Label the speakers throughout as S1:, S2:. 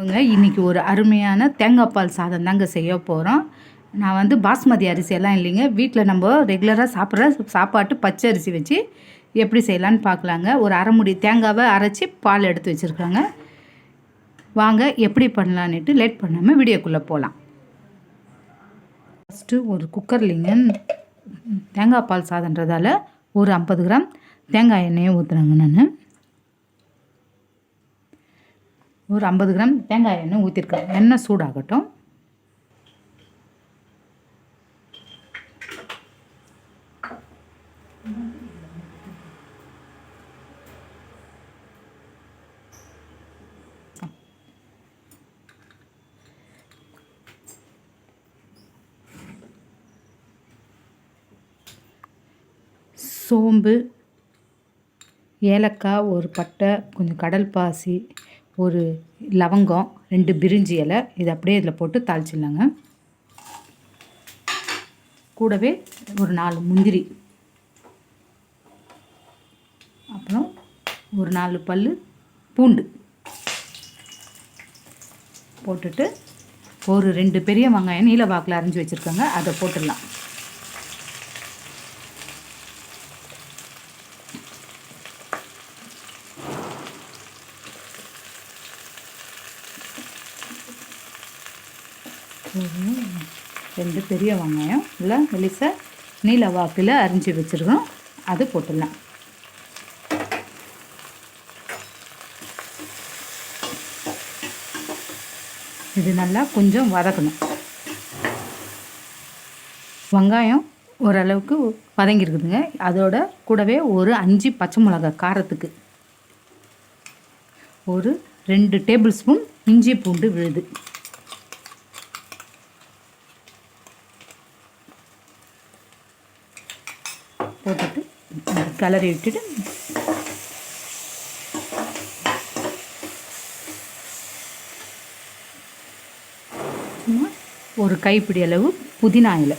S1: வாங்க இன்றைக்கி ஒரு அருமையான தேங்காய் பால் சாதம் தாங்க செய்ய போகிறோம் நான் வந்து பாஸ்மதி அரிசி எல்லாம் இல்லைங்க. வீட்டில் நம்ம ரெகுலராக சாப்பிட்ற சாப்பாட்டு பச்சை அரிசி வச்சு எப்படி செய்யலான்னு பார்க்கலாங்க. ஒரு அரை முடி தேங்காவை அரைச்சி பால் எடுத்து வச்சுருக்காங்க. வாங்க எப்படி பண்ணலான்னுட்டு லேட் பண்ணாமல் வீடியோக்குள்ளே போகலாம் ஃபஸ்ட்டு ஒரு குக்கர்லிங்க தேங்காய் பால் சாதன்றதால் ஒரு ஐம்பது கிராம் தேங்காய் எண்ணெயை ஊற்றுறாங்க நான். ஒரு ஐம்பது கிராம் தேங்காய் எண்ணெய் ஊற்றிருக்கேன் எண்ணெய் சூடாகட்டும். சோம்பு ஏலக்காய் ஒரு பட்டை கொஞ்சம் கடல் பாசி ஒரு லவங்கம் ரெண்டு பிரிஞ்சி இலை இது அப்படியே இதில் போட்டு தாளிச்சிடலாங்க. கூடவே ஒரு நாலு முந்திரி. அப்புறம் ஒரு நாலு பல் பூண்டு. போட்டுட்டு ஒரு ரெண்டு பெரிய வெங்காயம் நீல வாக்கில் அரைஞ்சி வச்சுருக்காங்க. அதை போட்டுடலாம். ரெண்டு பெரிய வெங்காயம் இல்லை வெளிச நீல வாக்கில் அரிஞ்சு வச்சுருக்கோம். அது போட்டுடலாம். இது நல்லா கொஞ்சம் வதக்கணும். வெங்காயம் ஓரளவுக்கு வதங்கியிருக்குதுங்க. அதோட கூடவே ஒரு அஞ்சு பச்சை மிளகாய் காரத்துக்கு ஒரு ரெண்டு டேபிள் ஸ்பூன் இஞ்சி பூண்டு விழுது போட்டுட்டு கிளறி விட்டுட்டு ஒரு கைப்பிடி அளவு புதினா இலை.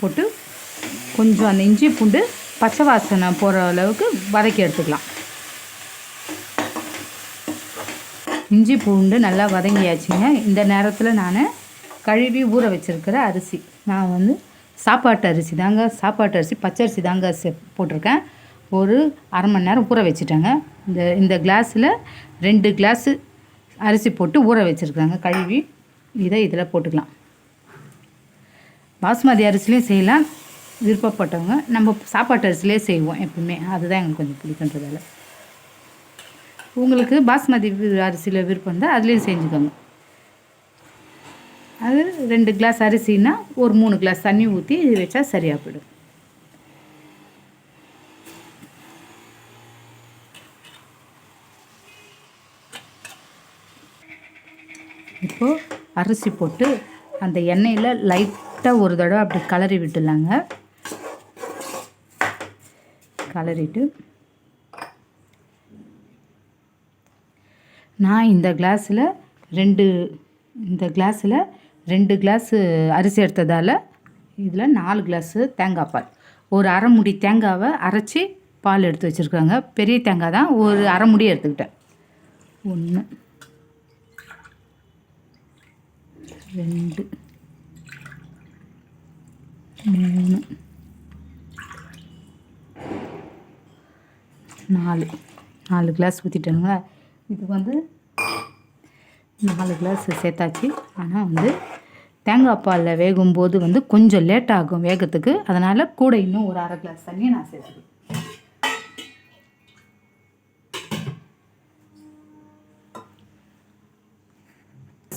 S1: போட்டு கொஞ்சம் அந்த இஞ்சி பூண்டு பச்சை வாசனை போகிற அளவுக்கு வதக்கி எடுத்துக்கலாம். இஞ்சி பூண்டு நல்லா வதங்கியாச்சுங்க. இந்த நேரத்தில் நான் கழுவி ஊற வச்சுருக்கிற அரிசி. நான் வந்து சாப்பாட்டு அரிசி தாங்க சாப்பாட்டு அரிசி பச்சரிசி தாங்க செ போட்டிருக்கேன். ஒரு அரை மணி நேரம் ஊற வச்சுட்டேங்க. இந்த இந்த கிளாஸில் ரெண்டு கிளாஸு அரிசி போட்டு ஊற வச்சுருக்காங்க. கழுவி இதை இதில் போட்டுக்கலாம். பாஸ்மதி அரிசிலையும் செய்யலாம். விருப்பப்பட்டவங்க நம்ம சாப்பாட்டு அரிசிலே செய்வோம் எப்பவுமே. அதுதான் எங்களுக்கு கொஞ்சம் பிடிக்குன்றதால உங்களுக்கு பாஸ்மதி அரிசியில் விருப்பம் இருந்தால் அதுலேயும் செஞ்சுக்கோங்க. அது ரெண்டு கிளாஸ் அரிசின்னா ஒரு மூணு கிளாஸ் தண்ணி ஊற்றி இது வச்சா சரியாக போயிடும் இப்போது அரிசி போட்டு அந்த எண்ணெயில் லைட்டாக ஒரு தடவை அப்படி கலரி விட்டுலாங்க. கலரிட்டு நான் இந்த கிளாஸில் ரெண்டு இந்த கிளாஸில் ரெண்டு கிளாஸு அரிசி எடுத்ததால் இதில் நாலு கிளாஸு தேங்காய் பால். ஒரு அரை முடி தேங்காவை அரைச்சி பால் எடுத்து வச்சுருக்காங்க. பெரிய தேங்காய் தான். ஒரு அரை முடி எடுத்துக்கிட்டேன். ஒன்று. ரெண்டு. மூணு. நாலு. நாலு கிளாஸ் ஊற்றிட்டேனுங்க இது வந்து நாலு கிளாஸ் சேர்த்தாச்சு. ஆனால் வந்து தேங்காய் பாலில் வேகும்போது வந்து கொஞ்சம் லேட் ஆகும் வேகத்துக்கு. அதனால் கூட இன்னும் ஒரு அரை கிளாஸ் தண்ணியை நான் சேர்த்துக்கிறேன்.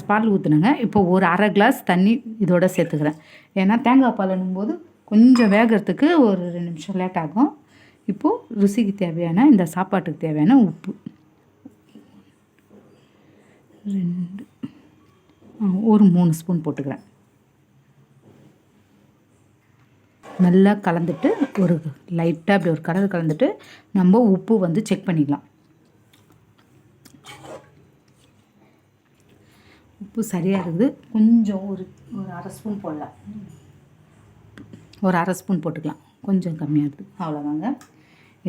S1: பால் ஊற்றுனங்க இப்போ ஒரு அரை கிளாஸ் தண்ணி இதோட சேர்த்துக்கிறேன். ஏன்னா தேங்காய் பால் போது கொஞ்சம் வேகிறதுக்கு ஒரு ரெண்டு நிமிஷம் லேட் ஆகும். இப்போது ருசிக்கு தேவையான இந்த சாப்பாட்டுக்கு தேவையான உப்பு. ரெண்டு. ஒரு மூணு ஸ்பூன் போட்டுக்கிறேன். நல்லா கலந்துட்டு ஒரு லைட்டாக அப்படி ஒரு கலர் கலந்துட்டு நம்ம உப்பு வந்து செக் பண்ணிக்கலாம். உப்பு சரியாக இருக்குது. கொஞ்சம் ஒரு ஒரு அரை ஸ்பூன் போடலாம். ஒரு அரை ஸ்பூன் போட்டுக்கலாம். கொஞ்சம் கம்மியாக இருக்குது. அவ்வளோதாங்க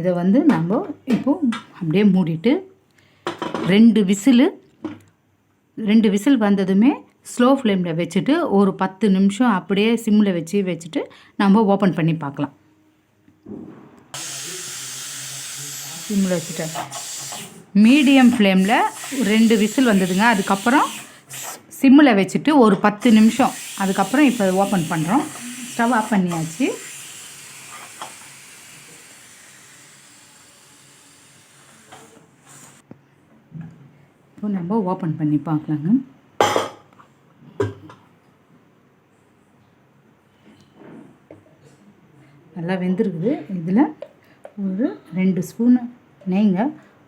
S1: இதை வந்து நம்ம இப்போது அப்படியே மூடிட்டு ரெண்டு விசிலு ரெண்டு விசில் வந்ததுமே ஸ்லோ ஃப்ளேமில் வச்சுட்டு ஒரு பத்து நிமிஷம் அப்படியே சிம்மில் வச்சு வச்சுட்டு நம்ம ஓப்பன் பண்ணி பார்க்கலாம். சிம்மில் வச்சுட்டேன் மீடியம் ஃப்ளேமில் ரெண்டு விசில் வந்ததுங்க. அதுக்கப்புறம் சிம்மில் வச்சுட்டு ஒரு பத்து நிமிஷம். அதுக்கப்புறம் இப்போ ஓப்பன் பண்ணுறோம் ஸ்டவ் ஆஃப் பண்ணியாச்சு. இப்போ நம்ம ஓப்பன் பண்ணி பார்க்கலாங்க. நல்லா வெந்திருக்குது. இதில் ஒரு ரெண்டு ஸ்பூனு நெய்ங்க.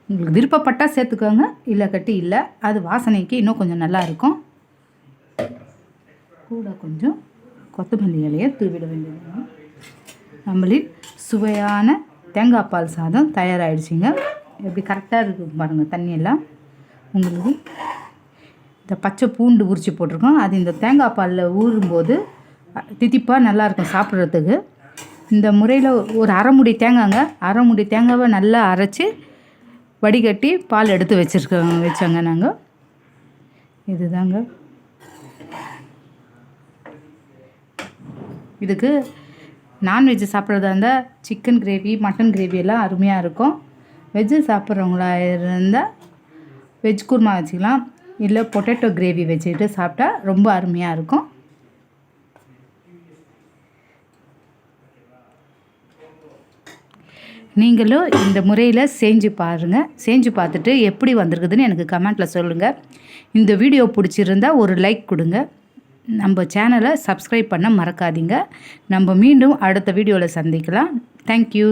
S1: உங்களுக்கு விருப்பப்பட்டால் சேர்த்துக்கோங்க. இல்லை கட்டி இல்லை. அது வாசனைக்கு இன்னும் கொஞ்சம் நல்லா இருக்கும். கூட கொஞ்சம் கொத்தமல்லி இலையை தூவிட வேண்டியது. நம்மளின் சுவையான தேங்காய் பால் சாதம் தயாராகிடுச்சிங்க எப்படி கரெக்டாக இருக்குது பாருங்கள் தண்ணியெல்லாம். உங்களுக்கு இந்த பச்சை பூண்டு உரிச்சு போட்டிருக்கோம். அது இந்த தேங்காய் பாலில் ஊறும்போது தித்திப்பாக நல்லாயிருக்கும் சாப்பிட்றதுக்கு. இந்த முறையில் ஒரு அரை முடி அரைமுடி அரை முடி தேங்காவை நல்லா அரைச்சி வடிகட்டி பால் எடுத்து வச்சுருக்கோம் வச்சோங்க நாங்கள் இதுதாங்க. இதுக்கு நான்வெஜ் சாப்பிட்றதா இருந்தால் சிக்கன் கிரேவி மட்டன் கிரேவி எல்லாம் அருமையாக இருக்கும். வெஜ்ஜு சாப்பிட்றவங்களா இருந்தால் வெஜ் குருமா வச்சுக்கலாம். இல்லை பொட்டேட்டோ கிரேவி வச்சுக்கிட்டு சாப்பிட்டா ரொம்ப அருமையாக இருக்கும். நீங்களும் இந்த முறையில் செஞ்சு பாருங்கள் செஞ்சு பார்த்துட்டு எப்படி வந்திருக்குதுன்னு எனக்கு கமெண்ட்டில் சொல்லுங்கள் இந்த வீடியோ பிடிச்சிருந்தா ஒரு லைக் கொடுங்க. நம்ம சேனலை சப்ஸ்கிரைப் பண்ண மறக்காதீங்க. நம்ம மீண்டும் அடுத்த வீடியோவில் சந்திக்கலாம். தேங்க்யூ